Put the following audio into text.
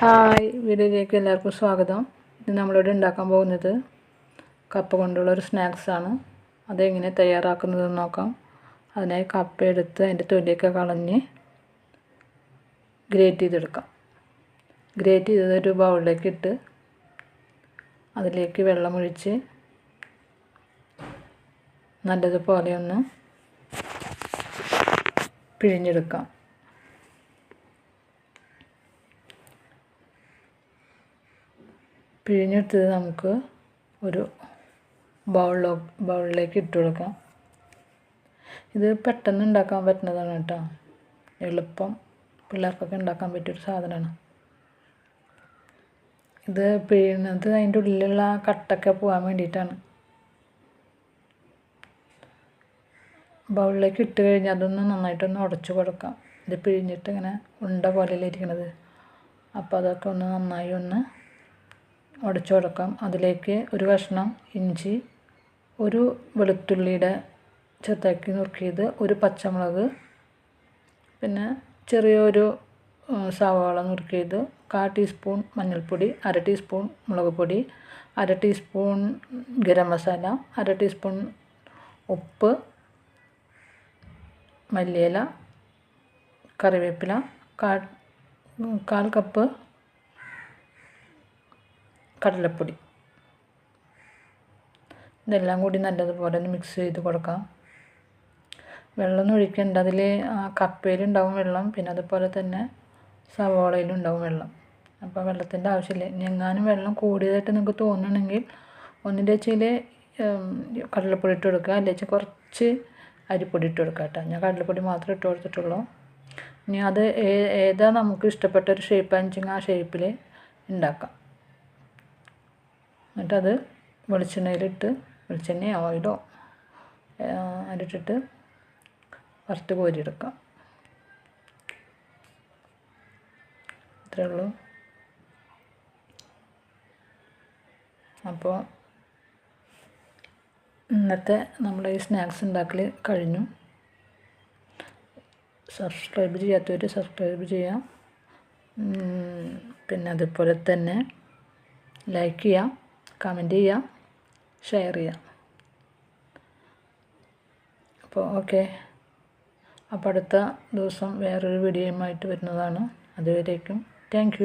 Hi വീഡിയോയിലേക്ക് എല്ലാവർക്കും സ്വാഗതം. ഇത് നമ്മളിവിടെ ഉണ്ടാക്കാൻ പോകുന്നത് കപ്പ കൊണ്ടുള്ള ഒരു സ്നാക്സാണ് അതെങ്ങനെ തയ്യാറാക്കുന്നതെന്ന് നോക്കാം. അതിനായി കപ്പ എടുത്ത് അതിന്റെ തൊലിയൊക്കെ കളഞ്ഞ് ഗ്രേറ്റ് ചെയ്തെടുക്കാം. ഗ്രേറ്റ് ചെയ്തത് ഒരു ബൗളിലേക്ക് ഇട്ട് അതിലേക്ക് വെള്ളമൊഴിച്ച് നല്ലതുപോലെ ഒന്ന് പിഴിഞ്ഞെടുക്കാം. പിഴിഞ്ഞെടുത്തത് നമുക്ക് ഒരു ബൗളിലോ ബൗളിലേക്ക് ഇട്ട് കൊടുക്കാം. ഇത് പെട്ടെന്ന് ഉണ്ടാക്കാൻ പറ്റുന്നതാണ് കേട്ടോ. എളുപ്പം പിള്ളേർക്കൊക്കെ ഉണ്ടാക്കാൻ പറ്റിയൊരു സാധനമാണ്. ഇത് പിഴിഞ്ഞത് അതിന്റെ ഉള്ളിലുള്ള കട്ടൊക്കെ പോകാൻ വേണ്ടിയിട്ടാണ്. ബൗളിലേക്ക് ഇട്ട് കഴിഞ്ഞാൽ അതൊന്ന് നന്നായിട്ടൊന്ന് ഉടച്ചു കൊടുക്കാം. ഇത് പിഴിഞ്ഞിട്ട് ഇങ്ങനെ ഉണ്ട പോലെയല്ലേ ഇരിക്കണത്. അപ്പോൾ അതൊക്കെ ഒന്ന് നന്നായി ഒന്ന് ഉടച്ചു കൊടുക്കാം. അതിലേക്ക് ഒരു കഷ്ണം ഇഞ്ചി ഒരു വെളുത്തുള്ളിയുടെ ചെറുതാക്കി നുറുക്കിയത് ഒരു പച്ചമുളക് പിന്നെ ചെറിയൊരു സവാള നുറുക്കിയത് കാ ടീസ്പൂൺ മഞ്ഞൾപ്പൊടി അര ടീസ്പൂൺ മുളക് പൊടി അര ടീസ്പൂൺ ഗരം മസാല അര ടീസ്പൂൺ ഉപ്പ് മല്ലിയില കറിവേപ്പില കാ കാൽ കപ്പ് കടലപ്പൊടി. ഇതെല്ലാം കൂടി നല്ലതുപോലെ ഒന്ന് മിക്സ് ചെയ്ത് കൊടുക്കാം. വെള്ളം ഒഴിക്കേണ്ട. അതിൽ കപ്പയിലുണ്ടാവും വെള്ളം പിന്നെ അതുപോലെ തന്നെ സവോളയിലുണ്ടാവും വെള്ളം. അപ്പോൾ വെള്ളത്തിന്റെ ആവശ്യമില്ല. ഇനി എങ്ങാനും വെള്ളം കൂടിയതായിട്ട് നിങ്ങൾക്ക് തോന്നുകയാണെങ്കിൽ ഒന്നിന്റെ വെച്ചാൽ കടലപ്പൊടി ഇട്ട് കൊടുക്കുക. അല്ലെങ്കിൽ കുറച്ച് അരിപ്പൊടി ഇട്ട് കൊടുക്കുക കേട്ടോ. ഞാൻ കടലപ്പൊടി മാത്രമേ ഇട്ട് കൊടുത്തിട്ടുള്ളൂ. ഇനി അത് ഏതാ നമുക്ക് ഇഷ്ടപ്പെട്ട ഒരു ഷേപ്പ് അഞ്ചിങ് ആ ഷേപ്പിൽ ഉണ്ടാക്കാം. എന്നിട്ടത് വെളിച്ചെണ്ണയിലിട്ട് വെളിച്ചെണ്ണ ഓയിലോ അതിലിട്ടിട്ട് വറുത്ത് കോരിയെടുക്കാം. ഇത്രേ ഉള്ളൂ. അപ്പോൾ ഇന്നത്തെ നമ്മുടെ ഈ സ്നാക്സ് ഉണ്ടാക്കൽ കഴിഞ്ഞു. സബ്സ്ക്രൈബ് ചെയ്യാത്തവർ സബ്സ്ക്രൈബ് ചെയ്യാം. പിന്നെ അതുപോലെ തന്നെ ലൈക്ക് ചെയ്യാം. കമന്റ് ചെയ്യാം ഷെയർ ചെയ്യാം. അപ്പോൾ ഓക്കെ അപ്പോൾ അടുത്ത ദിവസം വേറൊരു വീഡിയോയുമായിട്ട് വരുന്നതാണ്. അതുവരേക്കും താങ്ക്